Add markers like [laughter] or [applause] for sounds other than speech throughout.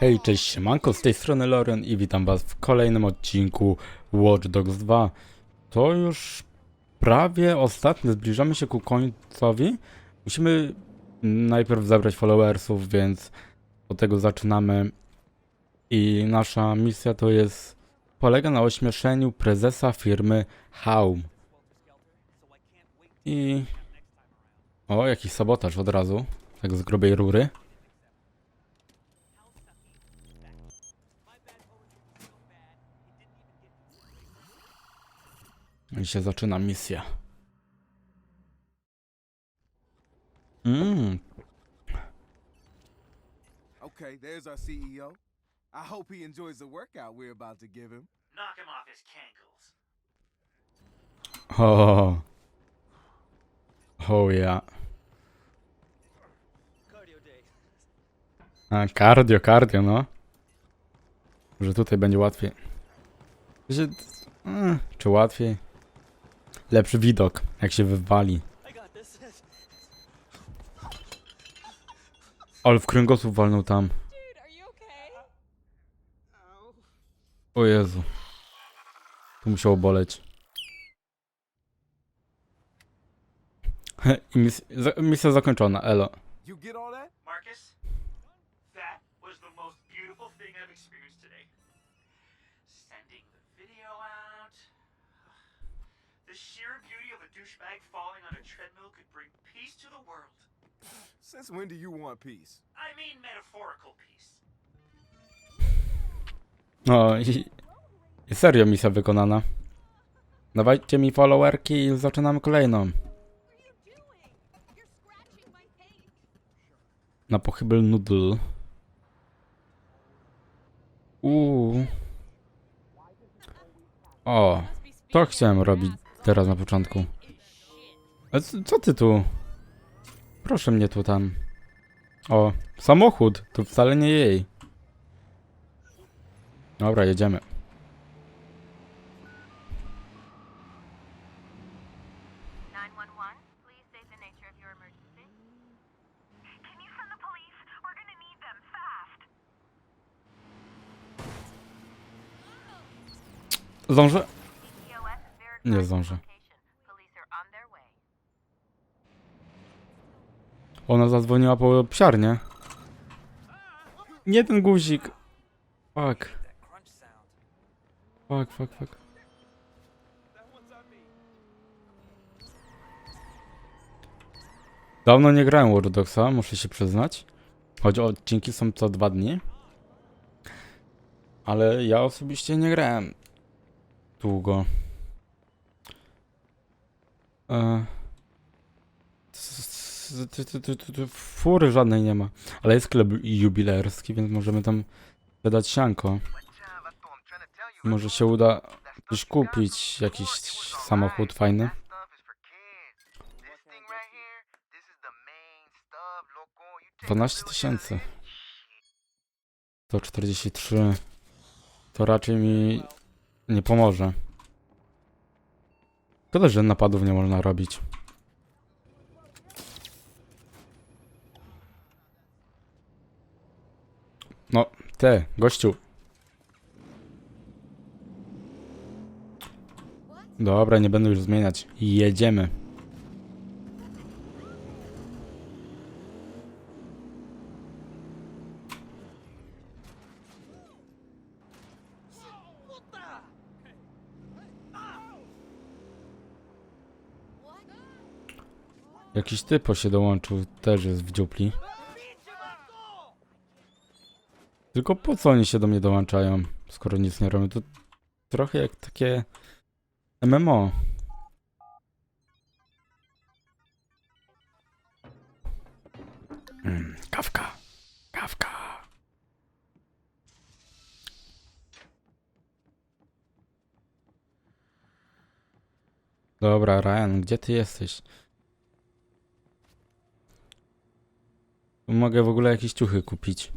Hej, cześć, siemanko, z tej strony Lorian i witam was w kolejnym odcinku Watch Dogs 2. To już prawie ostatnie, zbliżamy się ku końcowi. Musimy najpierw zebrać followersów, więc od tego zaczynamy. I nasza misja to jest, polega na ośmieszeniu prezesa firmy Haum. I... O, jakiś sabotaż od razu, tak z grubej rury. I się zaczyna misja. Mmm, Okay, there's our CEO. I hope he enjoys the workout we're about to give him. Knock him off his cankles. o, o ja. A, cardio, cardio, no. Że tutaj będzie łatwiej. Że, mm, czy łatwiej? Lepszy widok, jak się wywali. Ale w kręgosłup walnął tam. O Jezu. Tu musiało boleć. [laughs] I misja zakończona, elo. Marcus. Sending the video out. The sheer beauty of a douchebag falling on a treadmill could bring peace to the world. Since when do you want peace? I mean metaphorical peace. No i, i serio misja wykonana. Dawajcie mi followerki i zaczynamy kolejną. Na pochybel noodle. Uuu. O, to chciałem robić teraz na początku. A co, ty tu? Proszę mnie tu tam. O, samochód. To wcale nie jej. Dobra, jedziemy. 911, please state the nature of your emergency. Can you send the police? We're gonna need them fast. Zdążę? COS is verifying Nie the zdążę. location. Police are on their way. Ona zadzwoniła po psiarnię. Nie ten guzik. Fuck. Fuck, fuck, fuck. Dawno nie grałem Watch Dogsa, muszę się przyznać. Choć odcinki są co dwa dni. Ale ja osobiście nie grałem długo. E... Fury żadnej nie ma. Ale jest sklep jubilerski, więc możemy tam wydać sianko. Może się uda coś kupić, jakiś samochód fajny. 12 tysięcy. To 43. To raczej mi nie pomoże. Szkoda, że napadów nie można robić. No, te, gościu. Dobra, nie będę już zmieniać. Jedziemy. Jakiś typo się dołączył, też jest w dziupli. Tylko po co oni się do mnie dołączają, skoro nic nie robią? To trochę jak takie MMO. Mm, kawka. Kawka. Dobra, Ryan, gdzie ty jesteś? Mogę w ogóle jakieś ciuchy kupić.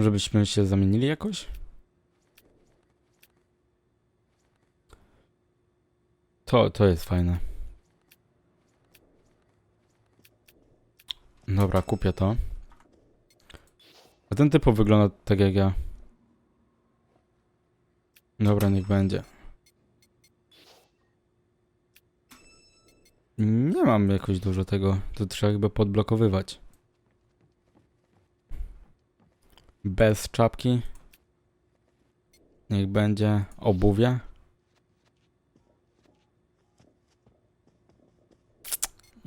Może byśmy się zamienili jakoś? To, to jest fajne. Dobra, kupię to. A ten typu wygląda tak jak ja. Dobra, niech będzie. Nie mam jakoś dużo tego. To trzeba chyba podblokowywać. Bez czapki. Niech będzie obuwie.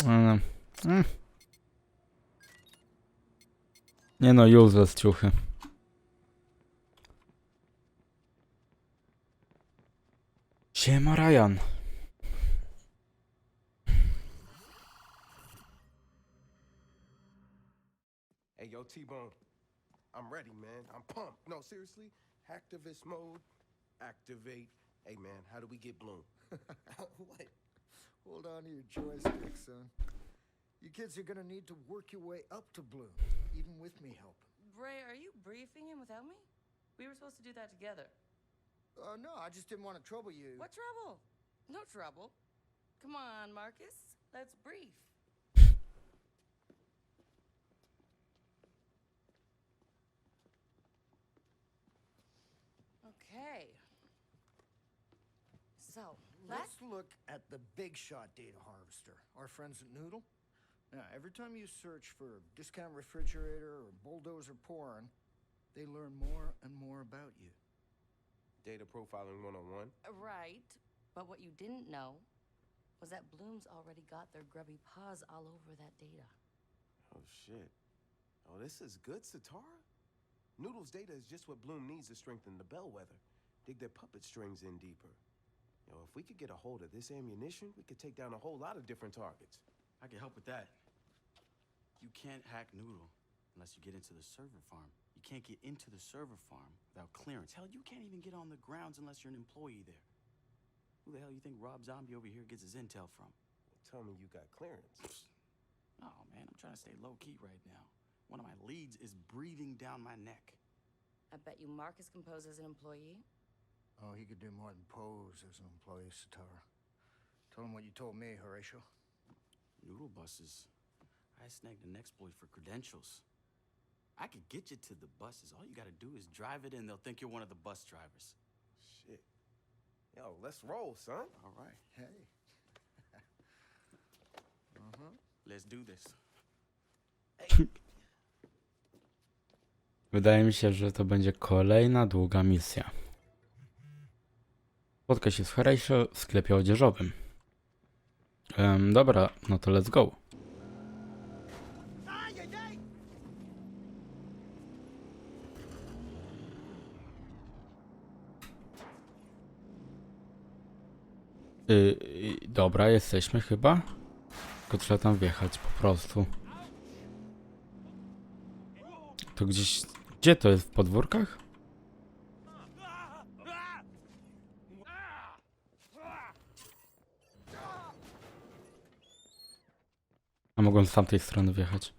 Mm. Nie no, useless ciuchy. Siema Ryan. Hey, yo, T-Bone. I'm ready, man. I'm pumped. No, seriously. Hacktivist mode. Activate. Hey, man, how do we get Bloom? [laughs] what? Hold on to your joystick, son. You kids are gonna need to work your way up to Bloom, even with me helping. Bray, are you briefing him without me? We were supposed to do that together. Uh, no, I just didn't want to trouble you. What trouble? No trouble. Come on, Marcus. Let's brief. Okay. So, Let's last look at the big shot data harvester, our friends at Noodle. Now, every time you search for discount refrigerator or bulldozer porn, they learn more and more about you. Data profiling 101. Uh, right, but what you didn't know was that Bloom's already got their grubby paws all over that data. Oh, shit. Oh, this is good, Satara. Noodle's data is just what Bloom needs to strengthen the bellwether. Dig their puppet strings in deeper. Yo, if we could get a hold of this ammunition, we could take down a whole lot of different targets. I can help with that. You can't hack Noodle unless you get into the server farm. You can't get into the server farm without clearance. Hell, you can't even get on the grounds unless you're an employee there. Who the hell you think Rob Zombie over here gets his intel from? Tell me you got clearance. Oh man, I'm trying to stay low key right now. One of my leads is breathing down my neck. I bet you Marcus can pose as an employee. Oh, he could do more than pose as an employee, Satara. Tell him what you told me, Horatio. Noodle buses. I snagged an exploit for credentials. I could get you to the buses. All you gotta do is drive it in. They'll think you're one of the bus drivers. Shit. Yo, let's roll, son. All right, Hey. uh-huh. [laughs] let's do this. [laughs] Wydaje mi się, że to będzie kolejna długa misja. Spotka się z Horatio w sklepie odzieżowym. Em, dobra, no to let's go. Y, y, dobra, jesteśmy chyba. Tylko trzeba tam wjechać po prostu. To gdzieś. Gdzie to jest? W podwórkach? A mogłem z tamtej strony wjechać.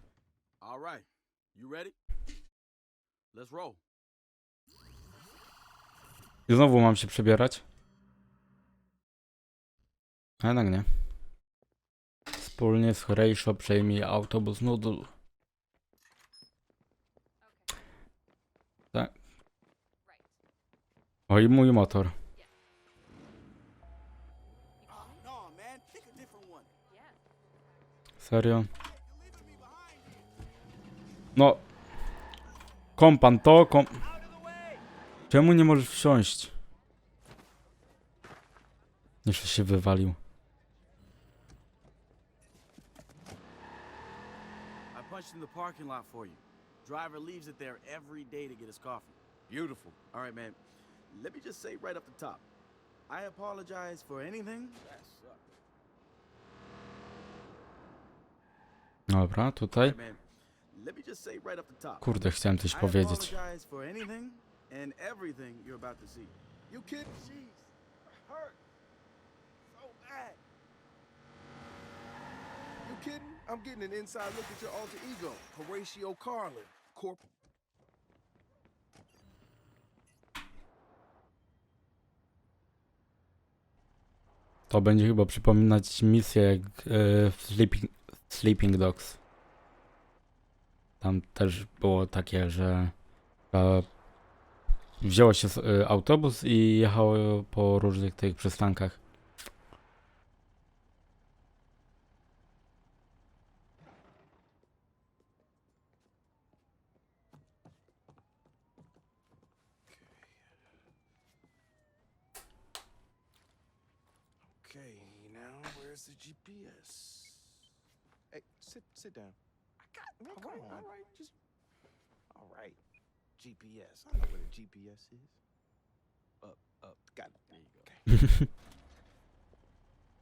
You ready? Let's roll. I znowu mam się przebierać? A jednak nie. Wspólnie z Horatio przejmij autobus Noodle. O i mój motor. Serio? No. Kompan to, kom... Czemu nie możesz wsiąść? Jeszcze się wywalił. Punched in the parking lot for you. Driver leaves it there every day to get his coffee. Beautiful. All right, man. Let me just say right up the top. I apologize for anything. Dobra, tutaj. Hey, man. Let me just say right up the top. Kurde, chciałem coś I powiedzieć. apologize for anything and everything you're about to see. You kidding? Jeez. Hurt. So bad. You kidding? I'm getting an inside look at your alter ego, Horatio Carlin. Corp. To będzie chyba przypominać misję jak e, w Sleeping, Sleeping Dogs. Tam też było takie, że e, wzięło się e, autobus i jechało po różnych tych przystankach. Okay, now where's the GPS? Hey, sit sit down. I got all right, all right, just all right. GPS. I know what a GPS is. Up, up. Got it. There you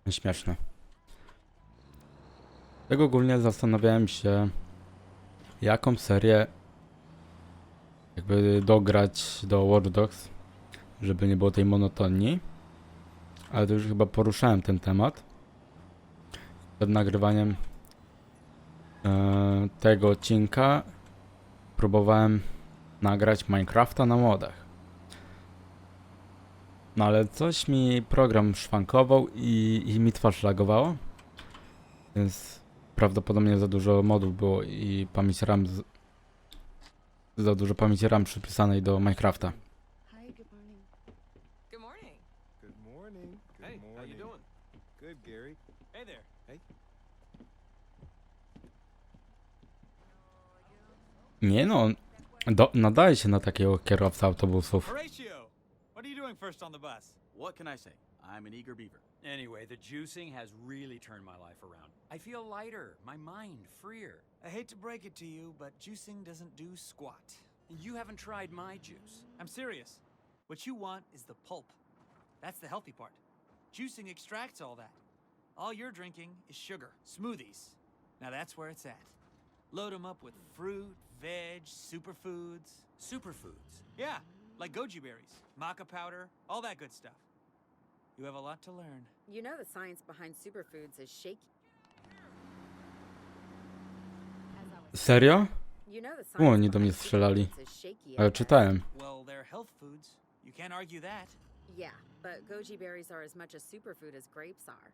go. [laughs] Śmieszne. Tak ogólnie zastanawiałem się, jaką serię jakby dograć do Watch Dogs, żeby nie było tej monotonii. Ale to już chyba poruszałem ten temat przed nagrywaniem e, tego odcinka. Próbowałem nagrać Minecrafta na modach. No ale coś mi program szwankował i, i mi twarz lagowało. Więc prawdopodobnie za dużo modów było i pamięć RAM z, za dużo pamięci RAM przypisanej do Minecrafta. Hi, good morning. Good morning. Good morning. Good Hey, morning. how you doing? Good, Gary. Hey there. Hey. Nie no, do, nadaje się na takiego kierowcę autobusów. Horatio, what are you doing first on the bus? What can I say? I'm an eager beaver. Anyway, the juicing has really turned my life around. I feel lighter, my mind freer. I hate to break it to you, but juicing doesn't do squat. You haven't tried my juice. I'm serious. What you want is the pulp. That's the healthy part. Juicing extracts all that. All you're drinking is sugar, smoothies. Now that's where it's at. Load 'em up with fruit, veg, superfoods. Superfoods? Yeah, like goji berries, maca powder, all that good stuff. You have a lot to learn. You know the science behind superfoods is shaky. Serio? You know O, oni do mnie behind strzelali. superfoods is shaky. Ale czytałem. Well, they're health foods. You can't argue that. Yeah, but goji berries are as much a superfood as grapes are.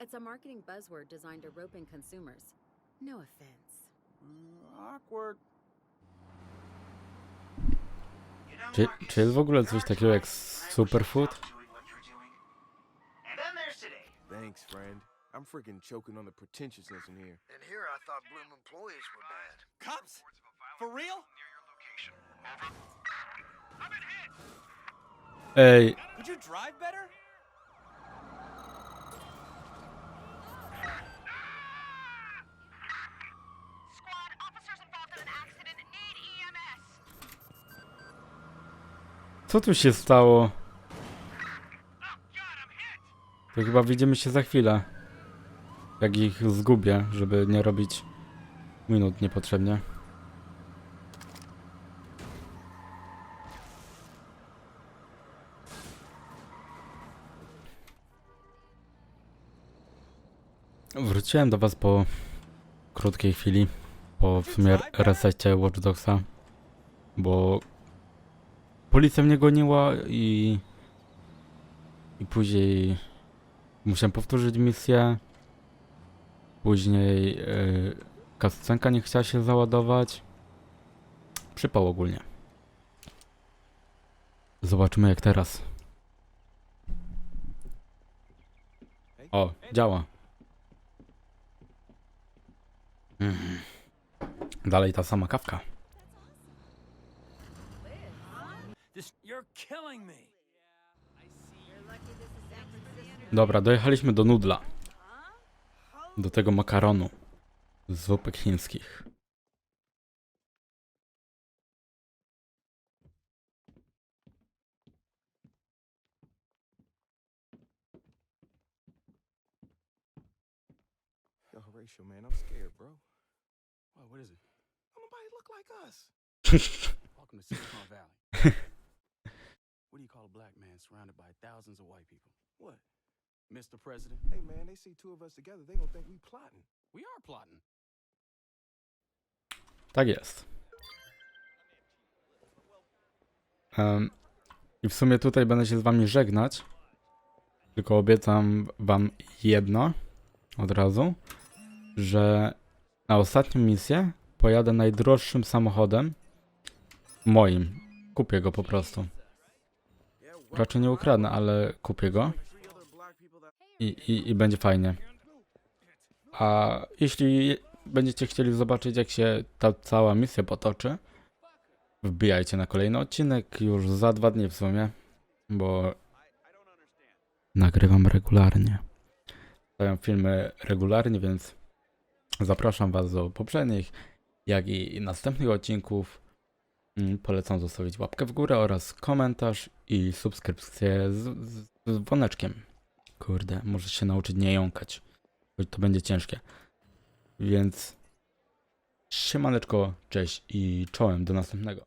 It's a marketing buzzword designed to rope in consumers. No offense. Mm, awkward. You Czy, czy jest w ogóle coś takiego jak trying, and I wish superfood? you stopped doing what you're doing. And then there's today. Thanks, friend. I'm freaking choking on the pretentiousness in here. And here I thought Bloom employees were bad. Cops? For real? Ej, Would you drive better? Squad, officers involved in an accident need EMS. co tu się stało? To chyba widzimy się za chwilę. Jak ich zgubię, żeby nie robić minut niepotrzebnie. Wróciłem do was po krótkiej chwili, po w sumie resecie Watch Dogsa, bo policja mnie goniła i i później musiałem powtórzyć misję. Później yy, kascenka nie chciała się załadować. Przypał ogólnie. Zobaczymy jak teraz. O, działa. Mhm. Dalej ta sama kawka. Dobra, dojechaliśmy do nudla. Do tego makaronu. Z zupek chińskich. Horatio, man, I'm scared, bro. Well, what is it? Don't nobody look like us. [laughs] Welcome to Silicon Valley. [laughs] what do you call a black man surrounded by thousands of white people? What? Mr. President? Hey, man, they see two of us together, they gonna think we plotting. We are plotting. Tak jest. Em, I w sumie tutaj będę się z wami żegnać. Tylko obiecam wam jedno od razu, że na ostatnią misję pojadę najdroższym samochodem. Moim. Kupię go po prostu. Raczej nie ukradnę, ale kupię go. I, i, i będzie fajnie. A jeśli będziecie chcieli zobaczyć, jak się ta cała misja potoczy, wbijajcie na kolejny odcinek już za dwa dni w sumie, bo nagrywam regularnie. Stawiam filmy regularnie, więc zapraszam Was do poprzednich, jak i następnych odcinków. Mm, Polecam zostawić łapkę w górę oraz komentarz i subskrypcję z, z, z dzwoneczkiem. Kurde, muszę się nauczyć nie jąkać, choć to będzie ciężkie. Więc siemaneczko, cześć i czołem do następnego.